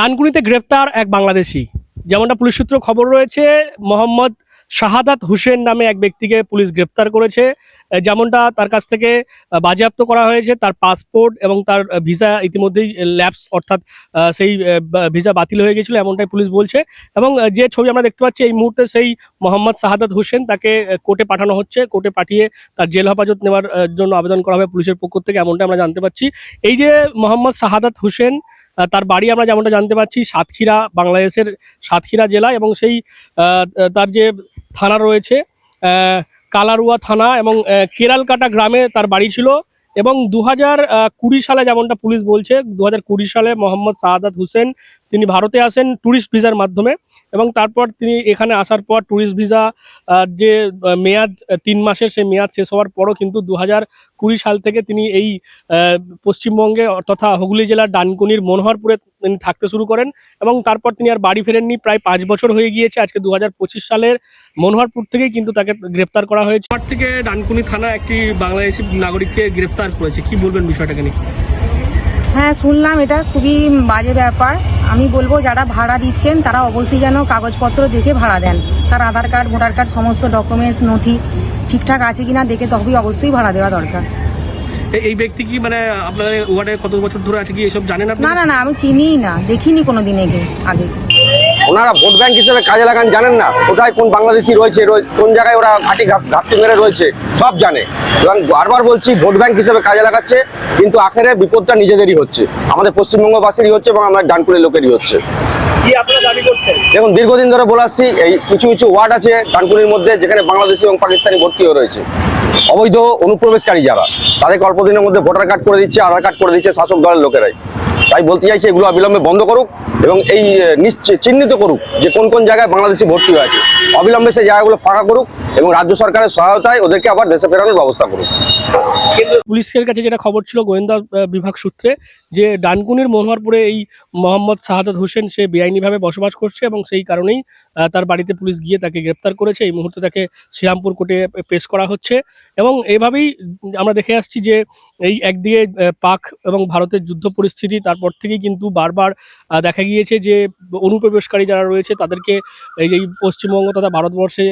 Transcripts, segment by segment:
ডানকুনিতে গ্রেপ্তার এক বাংলাদেশি। যেমনটা পুলিশ সূত্র খবর রয়েছে, মোহাম্মদ শাহাদাত হোসেন নামে এক ব্যক্তিকে পুলিশ গ্রেপ্তার করেছে। যেমনটা তার কাছ থেকে বাজেয়াপ্ত করা হয়েছে, তার পাসপোর্ট এবং তার ভিসা ইতিমধ্যেই ল্যাপস, অর্থাৎ সেই ভিসা বাতিল হয়ে গেছিল এমনটাই পুলিশ বলছে। এবং যে ছবি আমরা দেখতে পাচ্ছি, এই মুহূর্তে সেই মোহাম্মদ শাহাদাত হোসেন তাকে কোর্টে পাঠানো হচ্ছে। কোর্টে পাঠিয়ে তার জেল হেফাজত নেওয়ার জন্য আবেদন করা হবে পুলিশের পক্ষ থেকে এমনটা আমরা জানতে পাচ্ছি। এই যে মোহাম্মদ শাহাদাত হোসেন তার বাড়ি আমরা যেমনটা জানতে পারছি সাতক্ষীরা, বাংলাদেশের সাতক্ষীরা জেলা এবং সেই তার যে থানা রয়েছে কালারুয়া থানা এবং কেরালকাটা গ্রামে তার বাড়ি ছিল। এবং দু হাজার কুড়ি সালে যেমনটা পুলিশ বলছে দু হাজার কুড়ি সালে মোহাম্মদ সাহাদাত হোসেন, তিনি ভারতে আসেন ট্যুরিস্ট ভিসার মাধ্যমে এবং তারপর তিনি এখানে আসার পর ট্যুরিস্ট ভিসা যে মেয়াদ তিন মাসের সেই মেয়াদ শেষ হওয়ার পরও কিন্তু দু হাজার কুড়ি সাল থেকে তিনি এই পশ্চিমবঙ্গে তথা হুগলি জেলার ডানকুনির মনোহরপুরে তিনি থাকতে শুরু করেন এবং তারপর তিনি আর বাড়ি ফেরেননি। প্রায় পাঁচ বছর হয়ে গিয়েছে আজকে দু হাজার পঁচিশ সালের মনোহরপুর থেকেই কিন্তু তাকে গ্রেপ্তার করা হয়েছে। থেকে ডানকুনি থানা একটি বাংলাদেশি নাগরিককে গ্রেপ্তার করেছে? কি বলবেন বিষয়টাকে নিয়ে? হ্যাঁ শুনলাম এটা খুবই বাজে ব্যাপার। আমি বলব যারা ভাড়া দিচ্ছেন তারা অবশ্যই যেন কাগজপত্র দেখে ভাড়া দেন। তার আধার কার্ড ভোটার কার্ড সমস্ত ডকুমেন্টস নথি ঠিকঠাক আছে কিনা দেখে তবেই অবশ্যই ভাড়া দেওয়া দরকার। এই ব্যক্তি কি মানে আপনাদের ওয়ার্ডে কত বছর ধরে আছে কি এসব জানেন আপনি? না না না আমি চিনিই না। দেখিনি কোনো দিন আগে আগে। ওনারা ভোট ব্যাংক হিসেবে কাজে লাগান জানেন না কোথায় কোন বাংলাদেশি রয়েছে কোন জায়গায় ওরা ঘাটি ঘাপটি মেরে রয়েছে সব জানে। এবং বারবার বলছি ভোট ব্যাংক হিসেবে কাজে লাগাচ্ছে কিন্তু আখেরে বিপদটা নিজেদেরই হচ্ছে। আমাদের পশ্চিমবঙ্গবাসীরই হচ্ছে এবং আমাদের ডানকুনি লোকেরই হচ্ছে। কি আপনারা দাবি করছেন? দেখুন দীর্ঘদিন ধরে বলে আসছি এই কিছু কিছু ওয়ার্ড আছে ডানকুনির মধ্যে যেখানে বাংলাদেশি এবং পাকিস্তানি ভর্তি হয়ে রয়েছে। অবৈধ অনুপ্রবেশকারী যারা তাদেরকে অল্প দিনের মধ্যে ভোটার কার্ড করে দিচ্ছে আধার কার্ড করে দিচ্ছে শাসক দলের লোকেরাই। তাই বলতে চাইছি এগুলো অবিলম্বে বন্ধ করুক এবং এই চিহ্নিত করুক যে কোন কোন জায়গায় বাংলাদেশি ভর্তি হয়েছে। অবিলম্বে সেই জায়গাগুলো ফাঁকা করুক এবং রাজ্য সরকারের সহায়তায় ওদেরকে আবার দেশে ফেরানোর ব্যবস্থা করুক। পুলিশের কাছে যেটা খবর ছিল গোয়েন্দা বিভাগ সূত্রে যে ডানকুনির মনোহরপুরে এই মোহাম্মদ শাহাদাত হোসেন, সে বেআইনিভাবে বসবাস করছে এবং সেই কারণেই তার বাড়িতে পুলিশ গিয়ে তাকে গ্রেপ্তার করেছে। এই মুহূর্তে তাকে শ্রীরামপুর কোর্টে পেশ করা হচ্ছে এবং এইভাবেই আমরা দেখে আসছি যে এই একদিকে পাক এবং ভারতের যুদ্ধ পরিস্থিতি, তারপর থেকেই কিন্তু বারবার দেখা গিয়েছে যে অনুপ্রবেশকারী যারা রয়েছে তাদেরকে এই পশ্চিমবঙ্গ তথা ভারতবর্ষে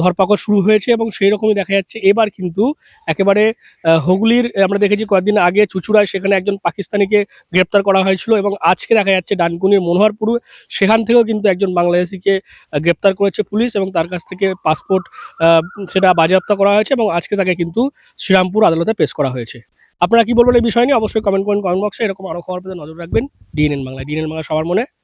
ধরপাকড় শুরু হয়েছে এবং সেই রকমই দেখা যাচ্ছে। এবার কিন্তু একেবারে হুগলির, আমরা দেখেছি কয়েকদিন আগে চুচুড়ায় সেখানে একজন পাকিস্তানিকে গ্রেপ্তার করা হয়েছিল এবং আজকে দেখা যাচ্ছে ডানকুনির মনোহরপুর, সেখান থেকেও কিন্তু একজন বাংলাদেশিকে গ্রেপ্তার করেছে পুলিশ এবং তার কাছ থেকে পাসপোর্ট সেটা বাজেয়াপ্ত করা হয়েছে এবং আজকে তাকে কিন্তু শ্রীরামপুর আদালতে পেশ করা হয়েছে। আপনারা কি বলবেন এই বিষয় নিয়ে? অবশ্যই কমেন্ট করেন কমেন্ট বক্সে এরকম আরও খবর পেতে নজর রাখবেন। ডিএনএন বাংলা ডিএনএন বাংলা সবার মনে।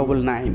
double nine